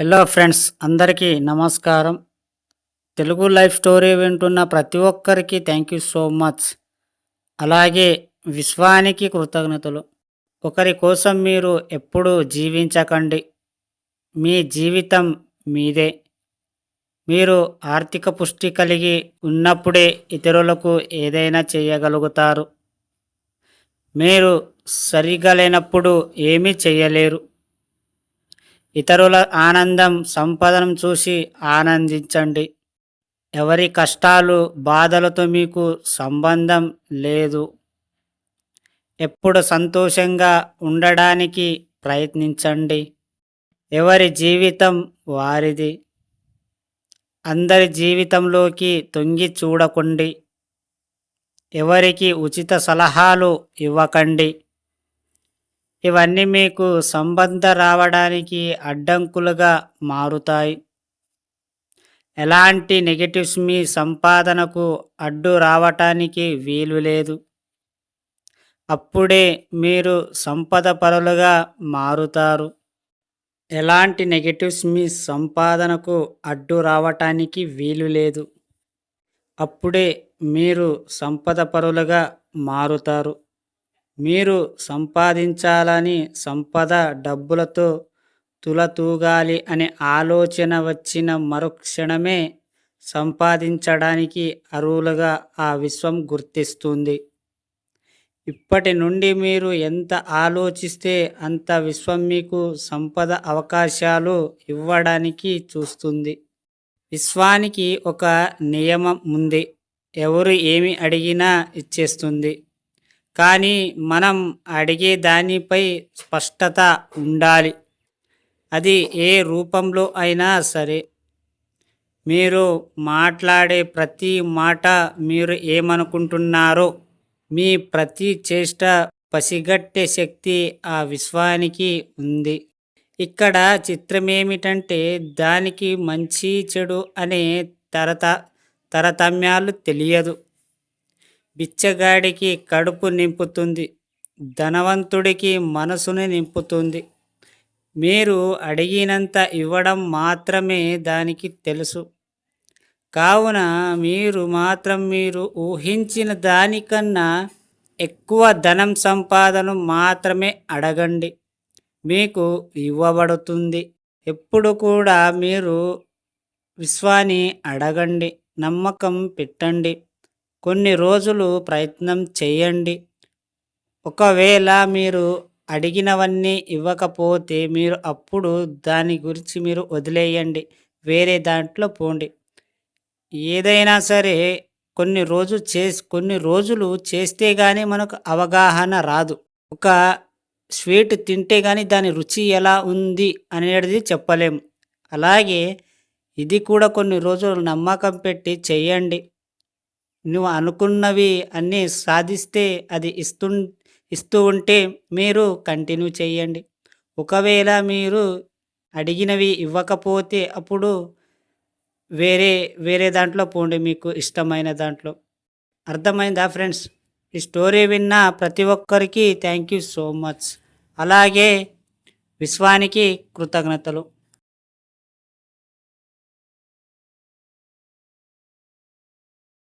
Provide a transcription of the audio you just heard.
Hello friends అందరికీ నమస్కారం. Telugu life story వింటున్న ప్రతి ఒక్కరికి థ్యాంక్ యూ సో మచ్ అలాగే విశ్వానికి కృతజ్ఞతలు. ఒకరి కోసం మీరు ఎప్పుడూ జీవించకండి. మీ జీవితం మీదే. మీరు ఆర్థిక పుష్టి కలిగి ఉన్నప్పుడే ఇతరులకు ఏదైనా చేయగలుగుతారు. మీరు సరిగా లేనప్పుడు ఏమీ చేయలేరు. ఇతరుల ఆనందం సంపదను చూసి ఆనందించండి. ఎవరి కష్టాలు బాధలతో మీకు సంబంధం లేదు. ఎప్పుడు సంతోషంగా ఉండడానికి ప్రయత్నించండి. ఎవరి జీవితం వారిది. అందరి జీవితంలోకి తొంగి చూడకండి. ఎవరికి ఉచిత సలహాలు ఇవ్వకండి. ఇవన్నీ మీకు సంబంధ రావడానికి అడ్డంకులుగా మారుతాయి. ఎలాంటి నెగటివ్స్ మీ సంపాదనకు అడ్డు రావటానికి వీలు లేదు. అప్పుడే మీరు సంపద పరులుగా మారుతారు. ఎలాంటి నెగటివ్స్ మీ సంపాదనకు అడ్డు రావటానికి వీలు లేదు. అప్పుడే మీరు సంపద పరులుగా మారుతారు. మీరు సంపాదించాలని సంపద డబ్బులతో తులతూగాలి అనే ఆలోచన వచ్చిన మరుక్షణమే సంపాదించడానికి అరువులుగా ఆ విశ్వం గుర్తిస్తుంది. ఇప్పటి నుండి మీరు ఎంత ఆలోచిస్తే అంత విశ్వం మీకు సంపద అవకాశాలు ఇవ్వడానికి చూస్తుంది. విశ్వానికి ఒక నియమం ఉంది. ఎవరు ఏమి అడిగినా ఇచ్చేస్తుంది. కానీ మనం అడిగే దానిపై స్పష్టత ఉండాలి. అది ఏ రూపంలో అయినా సరే. మీరు మాట్లాడే ప్రతి మాట మీరు ఏమనుకుంటున్నారో మీ ప్రతి చేష్ట పసిగట్టే శక్తి ఆ విశ్వానికి ఉంది. ఇక్కడ చిత్రమేమిటంటే దానికి మంచి చెడు అనే తరత తరతమ్యాలు తెలియదు. బిచ్చగాడికి కడుపు నింపుతుంది ధనవంతుడికి మనసుని నింపుతుంది. మీరు అడిగినంత ఇవ్వడం మాత్రమే దానికి తెలుసు. కావున మీరు మాత్రం మీరు ఊహించిన దానికన్నా ఎక్కువ ధనం సంపాదన మాత్రమే అడగండి. మీకు ఇవ్వబడుతుంది. ఎప్పుడు కూడా మీరు విశ్వాన్ని అడగండి నమ్మకం పెట్టండి. కొన్ని రోజులు ప్రయత్నం చేయండి. ఒకవేళ మీరు అడిగినవన్నీ ఇవ్వకపోతే మీరు అప్పుడు దాని గురించి మీరు వదిలేయండి. వేరే దాంట్లో పోండి. ఏదైనా సరే కొన్ని రోజు చేసి కొన్ని రోజులు చేస్తే కానీ మనకు అవగాహన రాదు. ఒక స్వీట్ తింటే కానీ దాని రుచి ఎలా ఉంది అనేది చెప్పలేము. అలాగే ఇది కూడా కొన్ని రోజులు నమ్మకం పెట్టి చేయండి. నువ్వు అనుకున్నవి అన్నీ సాధిస్తే అది ఇస్తు ఇస్తూ ఉంటే మీరు కంటిన్యూ చేయండి ఒకవేళ మీరు అడిగినవి ఇవ్వకపోతే అప్పుడు వేరే వేరే దాంట్లో పోండి మీకు ఇష్టమైన దాంట్లో. అర్థమైందా ఫ్రెండ్స్? ఈ స్టోరీ విన్న ప్రతి ఒక్కరికి థ్యాంక్ యూ సో మచ్. అలాగే విశ్వానికి కృతజ్ఞతలు.